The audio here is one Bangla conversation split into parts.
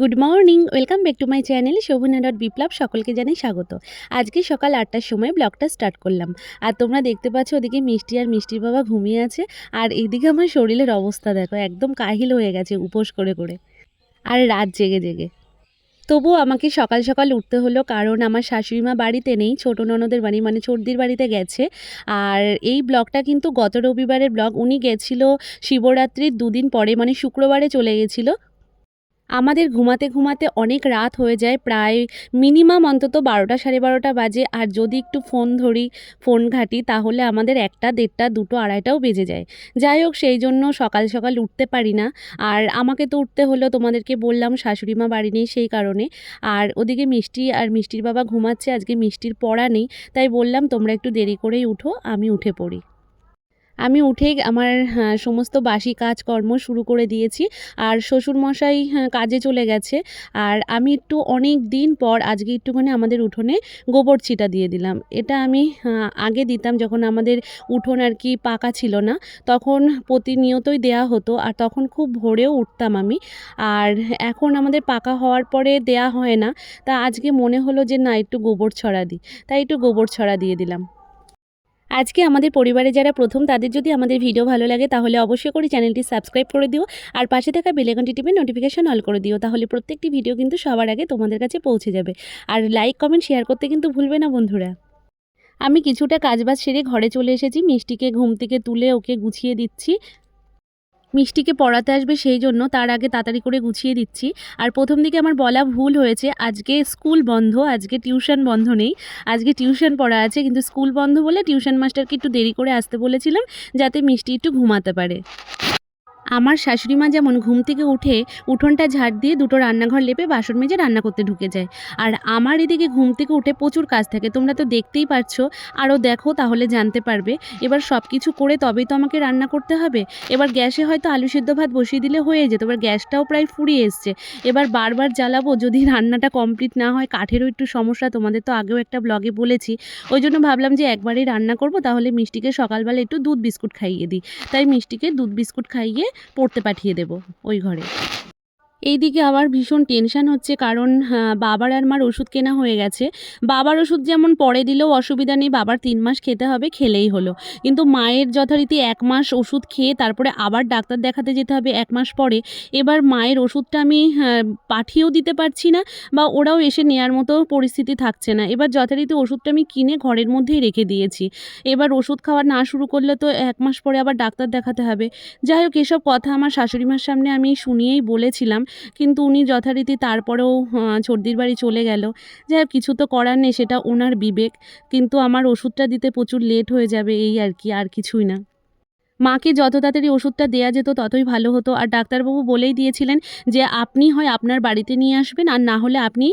Good morning, welcome back to my channel Shobhana dot Biplab, সকলকে জানাই স্বাগত। আজকে সকাল আটটার সময় ব্লগটা স্টার্ট করলাম। আর তোমরা দেখতে পাচ্ছ ওদিকে মিষ্টি আর মিষ্টির বাবা ঘুমিয়ে আছে। আর এদিকে আমার শরীরের অবস্থা দেখো, একদম কাহিল হয়ে গেছে উপোস করে করে। আর রাত জেগে জেগে। তবুও আমাকে সকাল সকাল উঠতে হলো কারণ আমার শাশুড়ি মা বাড়িতে নেই, ছোটো ননদের বাড়ি মানে ছোটদির বাড়িতে গেছে। আর এই ব্লগটা কিন্তু গত রবিবারের ব্লগ, উনি গেছিল শিবরাত্রির দুদিন পরে মানে শুক্রবারে চলে গেছিল। আমাদের ঘুমাতে ঘুমাতে অনেক রাত হয়ে যায়, প্রায় মিনিমাম অন্তত বারোটা সাড়ে বারোটা বাজে। আর যদি একটু ফোন ধরি ফোন ঘাঁটি, তাহলে আমাদের একটা, দেড়টা, দুটো, আড়াইটাও বেজে যায়। যাই হোক, সেই জন্য সকাল সকাল উঠতে পারি না। আর আমাকে তো উঠতে হলো, তোমাদেরকে বললাম, শাশুড়ি মা বাড়ি নেই সেই কারণে। আর ওদিকে মিষ্টি আর মিষ্টির বাবা ঘুমাচ্ছে, আজকে মিষ্টির পড়া নেই। তাই বললাম, তোমরা একটু দেরি করেই উঠো, আমি উঠে পড়ি। আমি উঠে আমার হ্যাঁ, সমস্ত বাসি কাজকর্ম শুরু করে দিয়েছি। আর শ্বশুরমশাই হ্যাঁ, কাজে চলে গেছে। আর আমি একটু অনেক দিন পর আজকে একটুখানি আমাদের উঠোনে গোবর ছিটা দিয়ে দিলাম। এটা আমি আগে দিতাম যখন আমাদের উঠোন আর কি পাকা ছিল না। তখন প্রতিনিয়তই দেয়া হতো। আর তখন খুব ভোরেও উঠতাম আমি। আর এখন আমাদের পাকা হওয়ার পরে দেয়া হয় না। তা আজকে মনে হলো যে না একটু গোবর ছড়া দিই। তাই একটু গোবর ছড়া দিয়ে দিলাম। আজকে আমাদের পরিবারে যারা প্রথম, তাদের যদি আমাদের ভিডিও ভালো লাগে, তাহলে অবশ্যই করে চ্যানেলটি সাবস্ক্রাইব করে দিও। আর পাশে থাকা বেলেকনটি টিপে নোটিফিকেশন অল করে দিও। তাহলে প্রত্যেকটি ভিডিও কিন্তু সবার আগে তোমাদের কাছে পৌঁছে যাবে। আর লাইক কমেন্ট শেয়ার করতে কিন্তু ভুলবে না বন্ধুরা। আমি কিছুটা কাজবাজ সেরে ঘরে চলে এসেছি। মিষ্টিকে ঘুম থেকে তুলে ওকে গুছিয়ে দিচ্ছি। মিষ্টিকে পড়াতে আসবে সেই জন্য তার আগে তাড়াতাড়ি করে গুছিয়ে দিচ্ছি। আর প্রথম দিকে আমার বলা ভুল হয়েছে, আজকে স্কুল বন্ধ, আজকে টিউশন বন্ধ নেই। আজকে টিউশন পড়া আছে, কিন্তু স্কুল বন্ধ বলে টিউশন মাস্টারকে একটু দেরি করে আসতে বলেছিলাম, যাতে মিষ্টি একটু ঘুমাতে পারে। আমার শাশুড়ি মা যেমন ঘুম থেকে উঠে উঠোনটা ঝাড় দিয়ে দুটো রান্নাঘর লেপে বাসন মেজে রান্না করতে ঢুকে যায়। আর আমার এদিকে ঘুম থেকে উঠে প্রচুর কাজ থাকে। তোমরা তো দেখতেই পারছ। আরও দেখো, তাহলে জানতে পারবে। এবার সব কিছু করে তবেই তো আমাকে রান্না করতে হবে। এবার গ্যাসে হয়তো আলু সেদ্ধ ভাত বসিয়ে দিলে হয়ে যেত। এবার গ্যাসটাও প্রায় ফুরিয়ে এসছে। এবার বারবার জ্বালাবো যদি রান্নাটা কমপ্লিট না হয়। কাঠেরও একটু সমস্যা, তোমাদের তো আগেও একটা ব্লগে বলেছি। ওই জন্য ভাবলাম যে একবারই রান্না করব, তাহলে মিষ্টিকে সকালবেলা একটু দুধ বিস্কুট খাইয়ে দিই। তাই মিষ্টিকে দুধ বিস্কুট খাইয়ে পড়তে পাঠিয়ে দেব ওই ঘরে। এইদিকে আমার ভীষণ টেনশান হচ্ছে কারণ বাবার আর মার ওষুধ কেনা হয়ে গেছে। বাবার ওষুধ যেমন পরে দিলেও অসুবিধা নেই, বাবার তিন মাস খেতে হবে, খেলেই হলো। কিন্তু মায়ের যথারীতি এক মাস ওষুধ খেয়ে তারপরে আবার ডাক্তার দেখাতে যেতে হবে এক মাস পরে। এবার মায়ের ওষুধটা আমি পাঠিয়েও দিতে পারছি না বা ওরাও এসে নেওয়ার মতো পরিস্থিতি থাকছে না। এবার যথারীতি ওষুধটা আমি কিনে ঘরের মধ্যেই রেখে দিয়েছি। এবার ওষুধ খাওয়া না শুরু করলে তো এক মাস পরে আবার ডাক্তার দেখাতে হবে। যাই হোক, এসব কথা আমার শাশুড়ি মার সামনে আমি শুনিয়েই বলেছিলাম। কিন্তু উনি যথারীতি তারপরেও সর্দির বাড়ি চলে গেল। যাই হোক, কিছু তো করার নেই, সেটা ওনার বিবেক। কিন্তু আমার ওষুধটা দিতে প্রচুর লেট হয়ে যাবে, এই আর কি, আর কিছুই না। মাকে যত তাড়াতাড়ি ওষুধটা দেওয়া যেত ততই ভালো হতো। আর ডাক্তারবাবু বলেই দিয়েছিলেন যে, আপনি হয় আপনার বাড়িতে নিয়ে আসবেন আর না হলে আপনি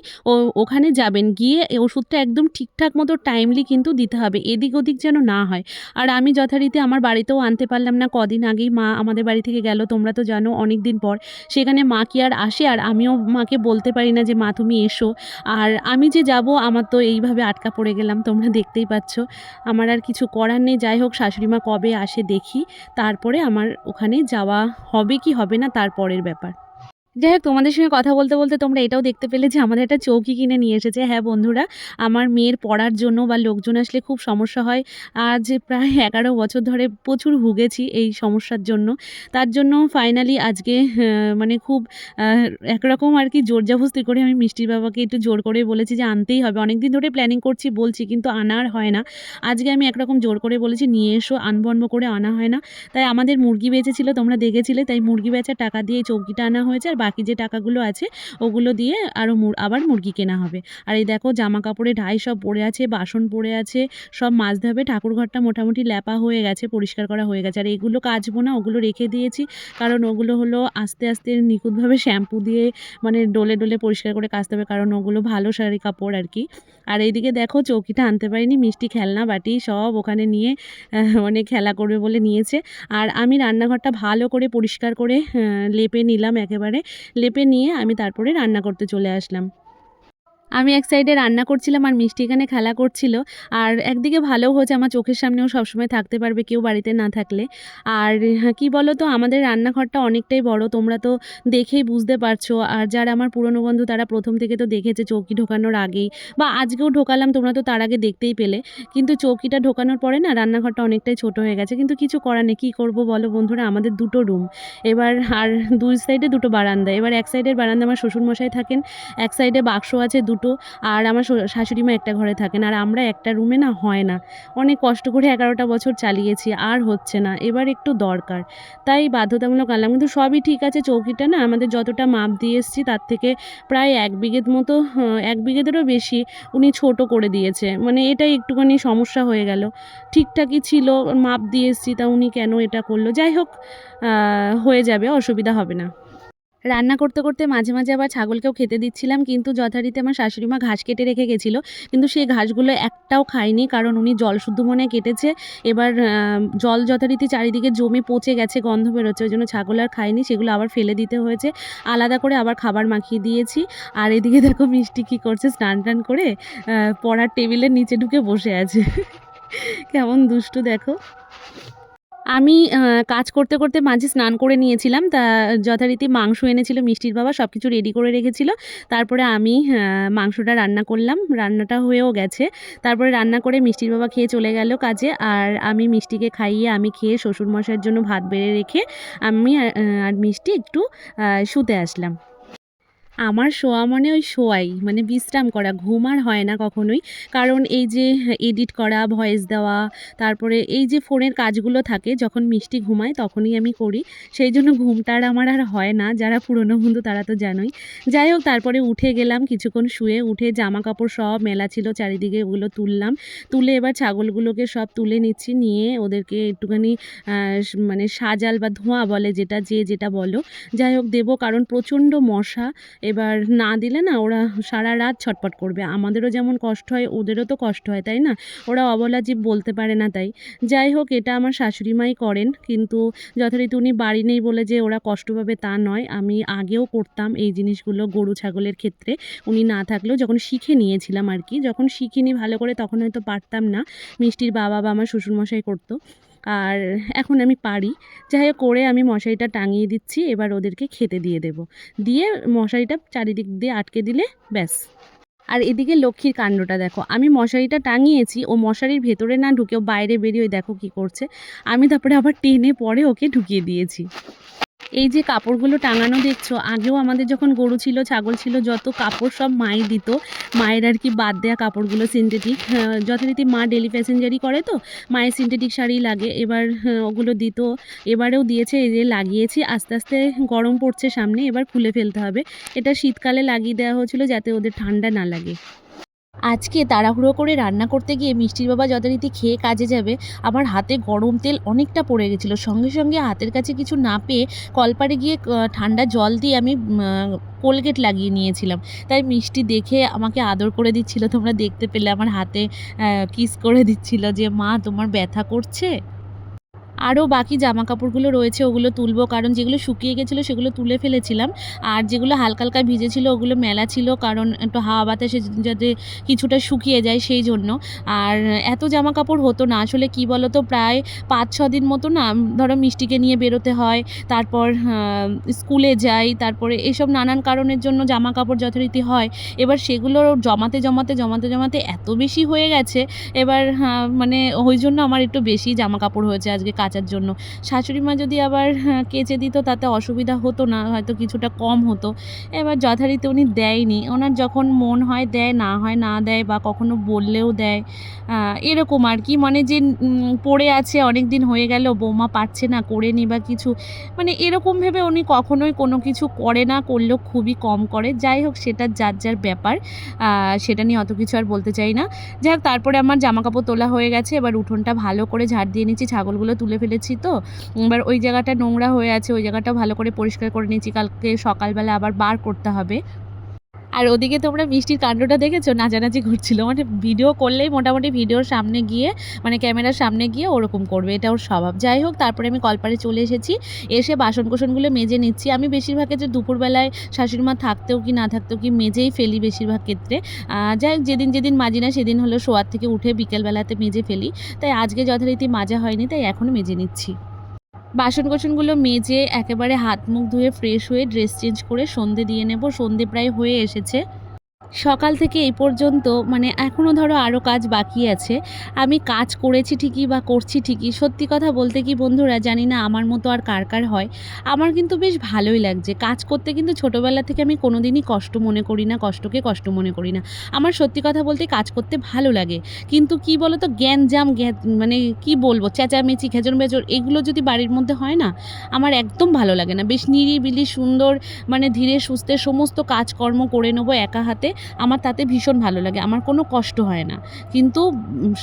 ওখানে যাবেন। গিয়ে ওষুধটা একদম ঠিকঠাক মতো টাইমলি কিন্তু দিতে হবে। এদিক ওদিক যেন না হয়। আর আমি যথারীতি আমার বাড়িতেও আনতে পারলাম না। কদিন আগেই মা আমাদের বাড়ি থেকে গেল, তোমরা তো জানো অনেক দিন পর। সেখানে মা কি আর আসে? আর আমিও মাকে বলতে পারি না যে, মা, তুমি এসো। আর আমি যে যাব, আমার তো এইভাবে আটকা পড়ে গেলাম, তোমরা দেখতেই পাচ্ছ। আমার আর কিছু করার নেই। যাই হোক, শাশুড়ি মা কবে আসে দেখি। তারপরে আমার ওখানে যাওয়া হবে কি হবে না তারপরের ব্যাপার। যাই হোক, তোমাদের সঙ্গে কথা বলতে বলতে তোমরা এটাও দেখতে পেলে যে আমাদের একটা চৌকি কিনে নিয়ে এসেছে। হ্যাঁ বন্ধুরা, আমার মেয়ের পড়ার জন্য বা লোকজন আসলে খুব সমস্যা হয়। আজ প্রায় এগারো বছর ধরে প্রচুর ভুগেছি এই সমস্যার জন্য। তার জন্য ফাইনালি আজকে মানে খুব একরকম আর কি জোর জবস্তি করে আমি মিষ্টির বাবাকে একটু জোর করে বলেছি যে আনতেই হবে। অনেক দিন ধরে প্ল্যানিং করছি, বলছি কিন্তু আনার হয় না। আজকে আমি একরকম জোর করে বলেছি, নিয়ে এসো, আনব করে আনা হয় না। তাই আমাদের মুরগি বেঁচেছিল, তোমরা দেখেছিলে, তাই মুরগি বেচার টাকা দিয়ে চৌকিটা আনা হয়েছে। আর বাকি যে টাকাগুলো আছে, ওগুলো দিয়ে আরও আবার মুরগি কেনা হবে। আর এই দেখো জামা কাপড়ে ঢাই সব পড়ে আছে, বাসন পড়ে আছে, সব মাজতে হবে ঠাকুর ঘরটা মোটামুটি ল্যাপা হয়ে গেছে, পরিষ্কার করা হয়ে গেছে। আর এগুলো কাচবো না, ওগুলো রেখে দিয়েছি। কারণ ওগুলো হলো আস্তে আস্তে নিখুঁতভাবে শ্যাম্পু দিয়ে মানে ডলে ডলে পরিষ্কার করে কাচতে হবে। কারণ ওগুলো ভালো শাড়ি কাপড় আর কি। আর এইদিকে দেখো চৌকিটা আনতে পারিনি, মিষ্টি খেলনা, বাটি সব ওখানে নিয়ে মানে খেলা করবে বলে নিয়েছে। আর আমি রান্নাঘরটা ভালো করে পরিষ্কার করে লেপে নিলাম একেবারে। লেপে নিয়ে আমি তারপরে রান্না করতে চলে আসলাম। আমি এক সাইডে রান্না করছিলাম আর মিষ্টি এখানে খেলা করছিল। আর একদিকে ভালোও হচ্ছে আমার চোখের সামনেও সবসময় থাকতে পারবে কেউ বাড়িতে না থাকলে। আর হ্যাঁ, কি বলো তো আমাদের রান্নাঘরটা অনেকটাই বড় তোমরা তো দেখেই বুঝতে পারছ। আর যারা আমার পুরনো বন্ধু তারা প্রথম থেকে তো দেখেছে চৌকি ঢোকানোর আগেই। বা আজকেও ঢোকালাম তোমরা তো তার আগে দেখতেই পেলে। কিন্তু চৌকিটা ঢোকানোর পরে না রান্নাঘরটা অনেকটাই ছোট হয়ে গেছে। কিন্তু কিছু করার নেই কী করব বলো বন্ধুরা আমাদের দুটো রুম এবার আর দুই সাইডে দুটো বারান্দা এবার এক সাইডের বারান্দা আমার শ্বশুরমশাই থাকেন এক সাইডে বাক্স আছে দুটো। আর আমার শাশুড়ি মা একটা ঘরে থাকেন আর আমরা একটা রুমে না হয় না। অনেক কষ্ট করে এগারোটা বছর চালিয়েছি, আর হচ্ছে না, এবার একটু দরকার। তাই বাধ্যতামূলক আনলাম, কিন্তু সবই ঠিক আছে, চৌকিটা না আমাদের যতটা মাপ দিয়ে এসেছি তার থেকে প্রায় এক বিঘের মতো এক বিঘেদেরও বেশি উনি ছোট করে দিয়েছে। মানে এটাই একটুখানি সমস্যা হয়ে গেল। ঠিকঠাকই ছিল, মাপ দিয়ে এসেছি, তা উনি কেন এটা করল? যাই হোক হয়ে যাবে, অসুবিধা হবে না। রান্না করতে করতে মাঝে মাঝে আবার ছাগলকেও খেতে দিচ্ছিলাম, কিন্তু যথারীতি আমার শাশুড়ি মা ঘাস কেটে রেখে গেছিল, কিন্তু সেই ঘাসগুলো একটাও খায়নি, কারণ উনি জল শুদ্ধ মনে কেটেছে। এবার জল যথারীতি চারিদিকে জমে পচে গেছে, গন্ধ বেরোচ্ছে, ওই জন্য ছাগল আর খায়নি, সেগুলো আবার ফেলে দিতে হয়েছে। আলাদা করে আবার খাবার মাখিয়ে দিয়েছি, আর এদিকে দেখো মিষ্টি কী করছে, স্নান টান করে পড়ার টেবিলের নিচে ঢুকে বসে আছে। কেমন দুষ্টু দেখো। আমি কাজ করতে করতে মাঝে স্নান করে নিয়েছিলাম। তা যথারীতি মাংস এনেছিল, মিষ্টির বাবা সব কিছু রেডি করে রেখেছিল। তারপরে আমি মাংসটা রান্না করলাম। রান্নাটা হয়েও গেছে। তারপরে রান্না করে মিষ্টির বাবা খেয়ে চলে গেল কাজে। আর আমি মিষ্টিকে খাইয়ে, আমি খেয়ে শ্বশুরমশাইয়ের জন্য ভাত বেড়ে রেখে আমি আর মিষ্টি একটু শুতে আসলাম। আমার শোয়া মানে ওই শোয়াই মানে বিশ্রাম করা, ঘুম আর হয় না কখনোই। কারণ এই যে এডিট করা ভয়েস দেওয়া, তারপরে এই যে ফোনের কাজগুলো থাকে, যখন মিষ্টি ঘুমায় তখনই আমি করি। সেই জন্য ঘুমটা আর আমার আর হয় না, যারা পুরনো বন্ধু তারা তো জানোই। যাই হোক, তারপরে উঠে গেলাম, কিছুক্ষণ শুয়ে উঠে জামা কাপড় সব মেলা ছিল, চারিদিকে ওগুলো তুললাম। তুলে এবার ছাগলগুলোকে সব তুলে নিচ্ছি, নিয়ে ওদেরকে একটুখানি মানে সাজাল বা ধোঁয়া বলে যেটা, যে যেটা বলো। যাই হোক, দেবো কারণ প্রচণ্ড মশা এবার না দিলে না ওরা সারা রাত ছটপট করবে। আমাদেরও যেমন কষ্ট হয়, ওদেরও তো কষ্ট হয়, তাই না? ওরা অবলা জীব বলতে পারে না তাই। যাই হোক, এটা আমার শাশুড়ি মাই করেন, কিন্তু যথারীতি উনি বাড়ি নেই বলে যে ওরা কষ্ট পাবে তা নয়। আমি আগেও করতাম এই জিনিসগুলো গরু, ছাগলের ক্ষেত্রে। উনি না থাকলেও যখন শিখে নিয়েছিলাম আর কি, যখন শিখিনি ভালো করে তখন হয়তো পারতাম না। মিষ্টির বাবা বা আমার শ্বশুরমশাই করতো। আর এখন আমি পারি। যাই হোক, করে আমি মশারিটা টাঙিয়ে দিচ্ছি, এবার ওদেরকে খেতে দিয়ে দেব। দিয়ে মশারিটা চারিদিক দিয়ে আটকে দিলে ব্যাস। আর এদিকে লক্ষ্মীর কাণ্ডটা দেখো, আমি মশারিটা টাঙিয়েছি, ও মশারির ভেতরে না ঢুকেও বাইরে বেরিয়ে দেখো কি করছে। আমি তারপরে আবার টেনে পরে ওকে ঢুকিয়ে দিয়েছি। এই যে কাপড়গুলো টাঙানো দেখছ আগেও আমাদের যখন গরু ছিল ছাগল ছিল যত কাপড় সব মাই দিত মায়ের আর কি বাদ দেওয়া কাপড়গুলো সিনথেটিক যথারীতি মা ডেলি প্যাসেঞ্জারই করে তো মায়ের সিনথেটিক শাড়ি লাগে এবার হ্যাঁ, ওগুলো দিত এবারেও দিয়েছে এই যে লাগিয়েছি আস্তে আস্তে গরম পড়ছে সামনে এবার খুলে ফেলতে হবে এটা শীতকালে লাগিয়ে দেওয়া হয়েছিল যাতে ওদের ঠান্ডা না লাগে। আজকে তাড়াহুড়ো করে রান্না করতে গিয়ে মিষ্টির বাবা যথারীতি খেয়ে কাজে যাবে, আমার হাতে গরম তেল অনেকটা পড়ে গেছিল। সঙ্গে সঙ্গে হাতের কাছে কিছু না পেয়ে কলপারে গিয়ে ঠান্ডা জল দিয়ে আমি কোলগেট লাগিয়ে নিয়েছিলাম। তাই মিষ্টি দেখে আমাকে আদর করে দিচ্ছিল। তোমরা দেখতে পেলে আমার হাতে কিস করে দিচ্ছিল যে, মা, তোমার ব্যথা করছে? আরও বাকি জামা কাপড়গুলো রয়েছে ওগুলো তুলবো। কারণ যেগুলো শুকিয়ে গেছিল সেগুলো তুলে ফেলেছিলাম। আর যেগুলো হালকা হালকা ভিজেছিল ওগুলো মেলা ছিল। কারণ একটু হাওয়া বাতাসে যাতে কিছুটা শুকিয়ে যায় সেই জন্য। আর এত জামা কাপড় হতো না। আসলে কি বলো তো প্রায় পাঁচ ছ দিন মতো না ধরো মিষ্টিকে নিয়ে বেরোতে হয়। তারপর স্কুলে যাই। তারপরে এসব নানান কারণের জন্য জামা কাপড় যথারীতি হয়। এবার সেগুলো জমাতে জমাতে জমাতে জমাতে এত বেশি হয়ে গেছে। এবার হ্যাঁ, মানে ওই জন্য আমার একটু বেশি জামা কাপড় হয়েছে আজকে। কাচার জন্য। শাশুড়ি মা যদি আবার কেচে দিত তাতে অসুবিধা হতো না, হয়তো কিছুটা কম হতো। এবার যথারীতি উনি দেয়নি। ওনার যখন মন হয় দেয়, না হয় না দেয় বা কখনো বললেও দেয় এরকম আর কি। মানে যে পড়ে আছে অনেক দিন হয়ে গেল, বৌমা পারছে না করে নি বা কিছু মানে এরকম ভেবে উনি কখনোই কোনো কিছু করে না, করলেও খুবই কম করে। যাই হোক, সেটা যার যার ব্যাপার সেটা নিয়ে অত কিছু আর বলতে চাই না। যাই হোক, তারপরে আমার জামা কাপড় তোলা হয়ে গেছে। এবার উঠোনটা ভালো করে ঝাড় দিয়ে নিচ্ছি। ছাগলগুলো তুলে ফেলেছি তো। এবার ওই জায়গাটা নোংরা হয়ে আছে, ওই জায়গাটা ভালো করে পরিষ্কার করে নিয়েছি। কালকে সকালবেলা আবার বার করতে হবে। আর ওদিকে তোমরা মিষ্টির কাণ্ডটা দেখেছ? নাচানাচি ঘুরছিল। মানে ভিডিও করলেই মোটামুটি ভিডিওর সামনে গিয়ে মানে ক্যামেরার সামনে গিয়ে ওরকম করবে। এটা ওর স্বভাব। যাই হোক, তারপরে আমি কলপারে চলে এসেছি। এসে বাসন কোসনগুলো মেজে নিচ্ছি। আমি বেশিরভাগ ক্ষেত্রে দুপুরবেলায় শাশুড়ি মা থাকতেও কি, না থাকতেও কি, মেজেই ফেলি বেশিরভাগ ক্ষেত্রে। যাই হোক, যেদিন যেদিন মাজি না, সেদিন হলো শোয়ার থেকে উঠে বিকেলবেলাতে মেজে ফেলি। তাই আজকে যথারীতি মাজা হয়নি, তাই এখন মেজে নিচ্ছি। বাসন কোসনগুলো মেজে একেবারে হাত মুখ ধুয়ে ফ্রেশ হয়ে ড্রেস চেঞ্জ করে সন্ধে দিয়ে নেব। সন্ধে প্রায় হয়ে এসেছে। সকাল থেকে এই পর্যন্ত মানে এখনও ধরো আরও কাজ বাকি আছে। আমি কাজ করেছি ঠিকই বা করছি ঠিকই। সত্যি কথা বলতে কি বন্ধুরা, জানি না আমার মতো আর কার কার হয়। আমার কিন্তু বেশ ভালোই লাগছে। কাজ করতে কিন্তু ছোটোবেলা থেকে আমি কোনোদিনই কষ্ট মনে করি না, কষ্টকে কষ্ট মনে করি না। আমার সত্যি কথা বলতে কাজ করতে ভালো লাগে। কিন্তু কি বলো তো জ্ঞানজাম জ্ঞান মানে কি বলব, চেঁচামেচি খেজর মেজর এগুলো যদি বাড়ির মধ্যে হয় না, আমার একদম ভালো লাগে না। বেশ নিরিবিলি, সুন্দর মানে ধীরে সুস্থে সমস্ত কাজকর্ম করে নেব একা হাতে। আমার তাতে ভীষণ ভালো লাগে, আমার কোনো কষ্ট হয় না। কিন্তু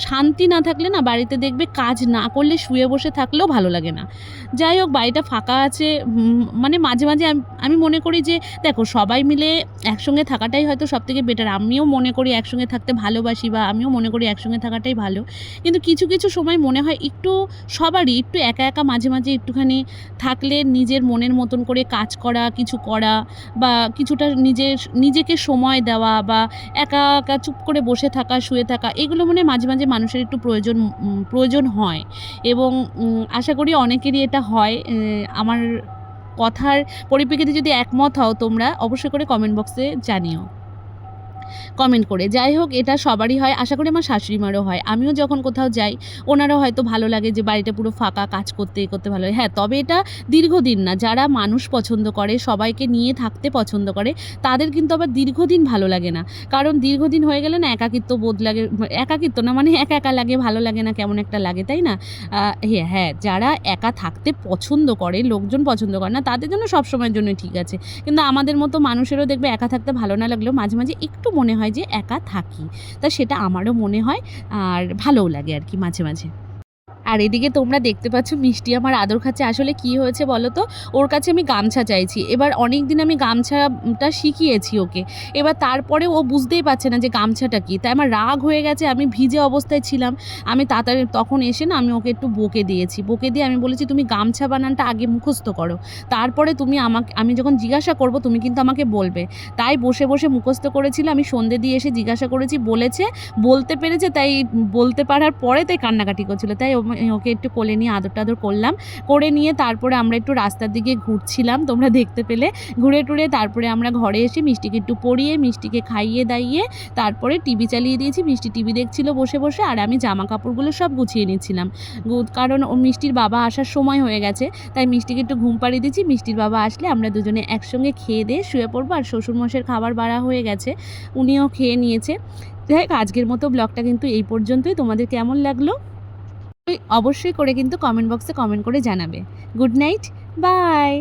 শান্তি না থাকলে না বাড়িতে দেখবে কাজ না করলে শুয়ে বসে থাকলেও ভালো লাগে না। যাই হোক, বাড়িটা ফাঁকা আছে মানে মাঝে মাঝে আমি মনে করি যে, দেখো সবাই মিলে একসঙ্গে থাকাটাই হয়তো সব থেকে বেটার আমিও মনে করি একসঙ্গে থাকতে ভালোবাসি বা আমিও মনে করি একসঙ্গে থাকাটাই ভালো। কিন্তু কিছু কিছু সময় মনে হয় একটু সবারই, একটু একা একা মাঝে মাঝে একটুখানি থাকলে নিজের মনের মতন করে কাজ করা, কিছু করা বা কিছুটা নিজের, নিজেকে সময় দেওয়া বা একা একা চুপ করে বসে থাকা, শুয়ে থাকা, এগুলো মানে মাঝে মাঝে মানুষের একটু প্রয়োজন প্রয়োজন হয়। এবং আশা করি অনেকেরই এটা হয়। আমার কথার পরিপ্রেক্ষিতে যদি একমত হও তোমরা, অবশ্যই করে কমেন্ট বক্সে জানিও। কমেন্ট করে। যাই হোক, এটা সবারই হয়। আশা করি আমার শাশুড়ি মারও হয়। আমিও যখন কোথাও যাই, ওনারও হয়তো ভালো লাগে যে বাড়িটা পুরো ফাঁকা, কাজ করতে করতে ভালো লাগে। হ্যাঁ তবে এটা দীর্ঘদিন না। যারা মানুষ পছন্দ করে, সবাইকে নিয়ে থাকতে পছন্দ করে, তাদের কিন্তু আবার দীর্ঘদিন ভালো লাগে না। কারণ দীর্ঘদিন হয়ে গেলে না একাকিত্ব বোধ লাগে, একাকিত্ব না মানে একা একা লাগে, ভালো লাগে না, কেমন একটা লাগে, তাই না? হ্যাঁ হ্যাঁ যারা একা থাকতে পছন্দ করে, লোকজন পছন্দ করে না, তাদের জন্য সব সময়ের জন্য ঠিক আছে। কিন্তু আমাদের মতো মানুষেরও দেখবে একা থাকতে ভালো না লাগলেও মাঝে মাঝে একটু মনে হয় যে একা থাকি। তা সেটা আমারও মনে হয় আর ভালোও লাগে আর কি মাঝে মাঝে। আর এদিকে তোমরা দেখতে পাচ্ছ মিষ্টি আমার আদর খাচ্ছে। আসলে কি হয়েছে বলো তো? ওর কাছে আমি গামছা চাইছি। এবার অনেক দিন আমি গামছাটা শিখিয়েছি ওকে। এবার তারপরে ও বুঝতেই পারছে না যে গামছাটা কি। তাই আমার রাগ হয়ে গেছে, আমি ভিজে অবস্থায় ছিলাম। আমি তাড়াতাড়ি তখন এসে না আমি ওকে একটু বকে দিয়েছি। বকে দিয়ে আমি বলেছি, তুমি গামছা বানানটা আগে মুখস্থ করো। তারপরে তুমি আমাকে, আমি যখন জিজ্ঞাসা করব, তুমি কিন্তু আমাকে বলবে। তাই বসে বসে মুখস্থ করেছিল। আমি সন্ধে দিয়ে এসে জিজ্ঞাসা করেছি, বলেছে, বলতে পেরেছে, তাই বলতে পারার পরে তাই কান্নাকাটি করছিল। তাই ওকে একটু কোলে নিয়ে আদর টাদর করলাম। করে নিয়ে তারপরে আমরা একটু রাস্তার দিকে ঘুরছিলাম, তোমরা দেখতে পেলে। ঘুরে টুরে তারপরে আমরা ঘরে এসে মিষ্টিকে একটু পরিয়ে, মিষ্টিকে খাইয়ে দাইয়ে তারপরে টিভি চালিয়ে দিয়েছি। মিষ্টি টিভি দেখছিল বসে বসে আর আমি জামা কাপড়গুলো সব গুছিয়ে নিচ্ছিলাম কারণ ও মিষ্টির বাবা আসার সময় হয়ে গেছে, তাই মিষ্টিকে একটু ঘুম পাড়িয়ে দিচ্ছি মিষ্টির বাবা আসলে আমরা দুজনে একসঙ্গে খেয়ে দিয়ে শুয়ে পড়ব আর শ্বশুরমশাইয়ের খাবার বাড়া হয়ে গেছে, উনিও খেয়ে নিয়েছে। যাই আজকের মতো ব্লগটা কিন্তু এই পর্যন্তই। তোমাদের কেমন লাগল? অবশ্যই করে কিন্তু কমেন্ট বক্সে কমেন্ট করে জানাবে। Good night bye